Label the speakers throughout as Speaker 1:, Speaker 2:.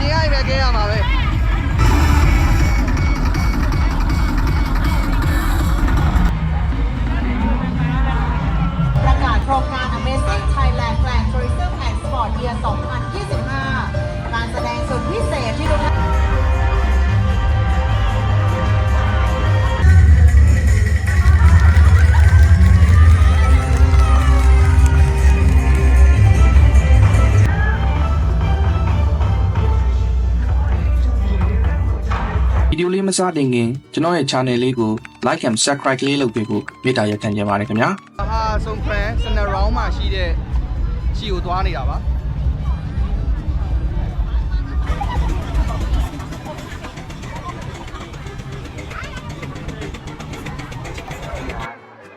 Speaker 1: ပြင်ရိုက်ပဲကဲရမှာပဲ
Speaker 2: ဒီယိုလေးမစတင်ခင်ကျွန်တော်ရဲ့ channel လေးကို like and subscribe လေးလုပ်ပေးဖို့မေတ္တာရပ်ခံချင်ပါတယ်ခင်ဗျာ
Speaker 1: ဟာဆုံဖရန်စနရောင်းမှာရှိတဲ့ချီကိုသွားနေတာပါ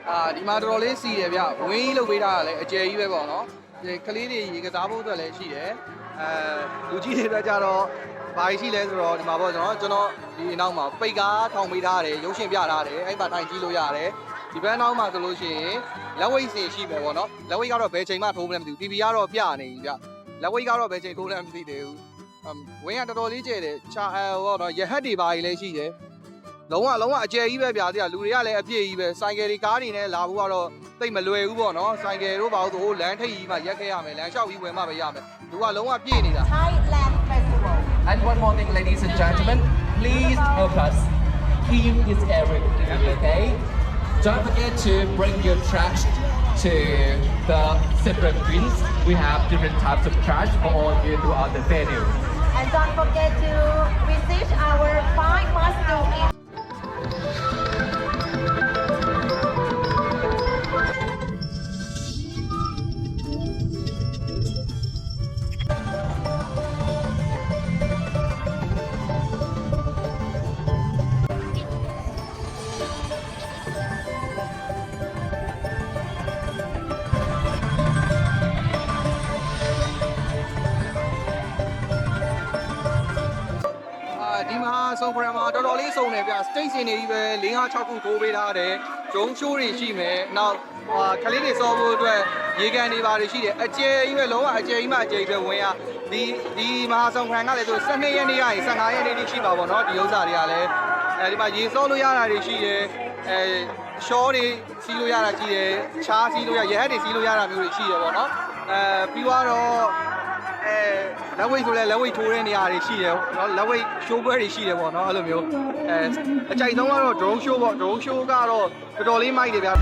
Speaker 1: အာဒီမှာတော်တော်လေးစီတယ်ဗျဝင်းကြီးလုပ်ပေးထားတာလည်းအကျယ်ကြီးပဲပေါ့နော်ဒီကလေးတွေရေကစားဖို့အတွက်လည်းရှိတယ်အဲလူကြီးတွေအတွက်ကြတော့ ဘာရှိလဲဆိုတော့ဒီမှာပေါ့ကျွန်တော်ကျွန်တော်ဒီအနောက်မှာပိတ်ကားထောင်ပေးထားတယ်ရုပ်ရှင်ပြထားတယ်အဲ့မှာထိုင်ကြည့်လို့ရတယ်ဒီဘက်နောက်မှာဆိုလို့ရှိရင်လက်ဝိတ်စင်ရှိမယ်ပေါ့နော်လက်ဝိတ်ကတော့ဘယ်ချိန်မှထိုးမလဲမသိဘူး TV ကတော့ပြနေပြီဗျလက်ဝိတ်ကတော့ဘယ်ချိန်ထိုးလဲမသိသေးဘူးအမ်ဝင်းကတော်တော်လေးကျဲတယ်ချာအဲဟောတော့ရဟတ်တွေပါကြီးလည်းရှိတယ်လုံးဝလုံးဝအကျယ်ကြီးပဲဗျာတိကလူတွေကလည်းအပြည့်ကြီးပဲဆိုင်ကယ်တွေကားတွေနဲ့လာဖို့ကတော့သိပ်မလွယ်ဘူးပေါ့နော်ဆိုင်ကယ်တို့ပါလို့ဟိုလမ်းထိပ်ကြီးမှရက်ခဲ့ရမယ်လမ်းလျှောက်ပြီးဝင်မှပဲရမယ်လူကလုံးဝပြည့်နေတာ
Speaker 3: Thailand Festival
Speaker 4: And one more thing, ladies and gentlemen, please help us keep this area clean, okay? Don't forget to bring your trash to the separate bins. We have different types of trash for all of you throughout the venue.
Speaker 3: and don't forget to visit our fine must
Speaker 1: ဆုံပရမှာတော်တော်လေးစုံတယ်ဗျစတိတ်စင်တွေကြီးပဲ၄၅6ခုထိုးပေးထားတယ်ဂျုံရှိုးတွေရှိမယ်နောက်ဟာကလေးတွေစောဖို့အတွက်ရေကန်တွေပါတွေရှိတယ်အကျယ်ကြီးပဲလုံးဝအကျယ်ကြီးမှအကျယ်ကြီးပဲဝင်ရဒီဒီမဟာဆုံပရကလည်းသူ12ရက်နေ့ကနေ15ရက်နေ့ထိရှိပါပေါ့နော်ဒီဥစ္စာတွေကလည်းအဲဒီမှာရေစောလို့ရတာတွေရှိတယ်အဲရှောတွေစီးလို့ရတာရှိတယ်ချားစီးလို့ရရဟတ်တွေစီးလို့ရတာမျိုးတွေရှိတယ်ပေါ့နော်အဲပြီးတော့ အဲလက်ဝိတ်ဆိုလဲလက်ဝိတ်ထိုးတဲ့နေရာတွေရှိတယ်เนาะလက်ဝိတ်ရှိုးပွဲတွေရှိတယ်ပေါ့เนาะအဲ့လိုမျိုးအဲအကြိုက်ဆုံးကတော့ drone show ပေါ့ drone show ကတော့တော်တော်လေးမိုက်တယ်ဗျာ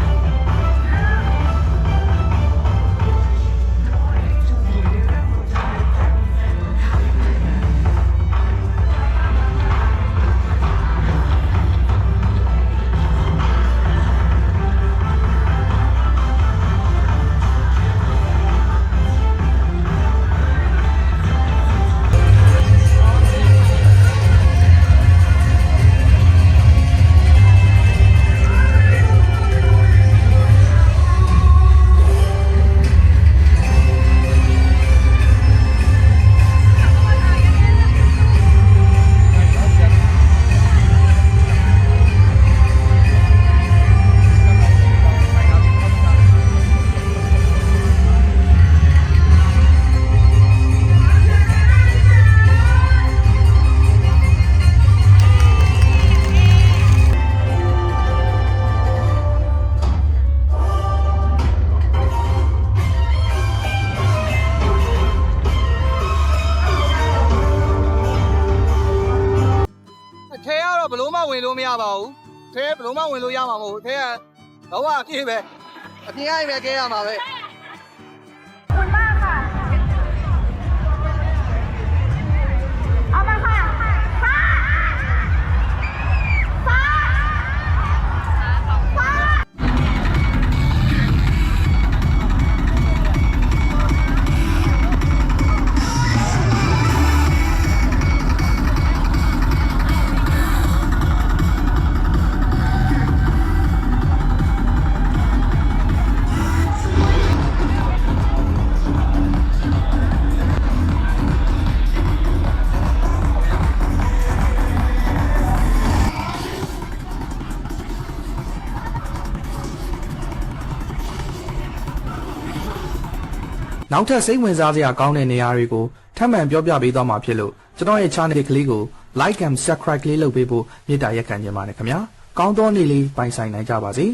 Speaker 1: ဝင်လို့မရပါဘူး။အဲဘယ်လိုမှဝင်လို့ရမှာမဟုတ်ဘူး။အဲကတော့အပြည့်ပဲ။အပြည့်ရရင်ပဲကဲရမှာပဲ။
Speaker 3: ဝင်ပါ
Speaker 2: နောက်ထပ်စိတ်ဝင်စားစရာကောင်းတဲ့နေရာတွေကိုထပ်မံပြောပြပေးသွားမှာဖြစ်လို့ကျွန်တော်ရဲ့ channel ကလေးကို like and subscribe ကလေးလုပ်ပေးဖို့မေတ္တာရက်ခံချင်ပါတယ်ခင်ဗျာကောင်းသောနေ့လေးပိုင်ဆိုင်နိုင်ကြပါစေ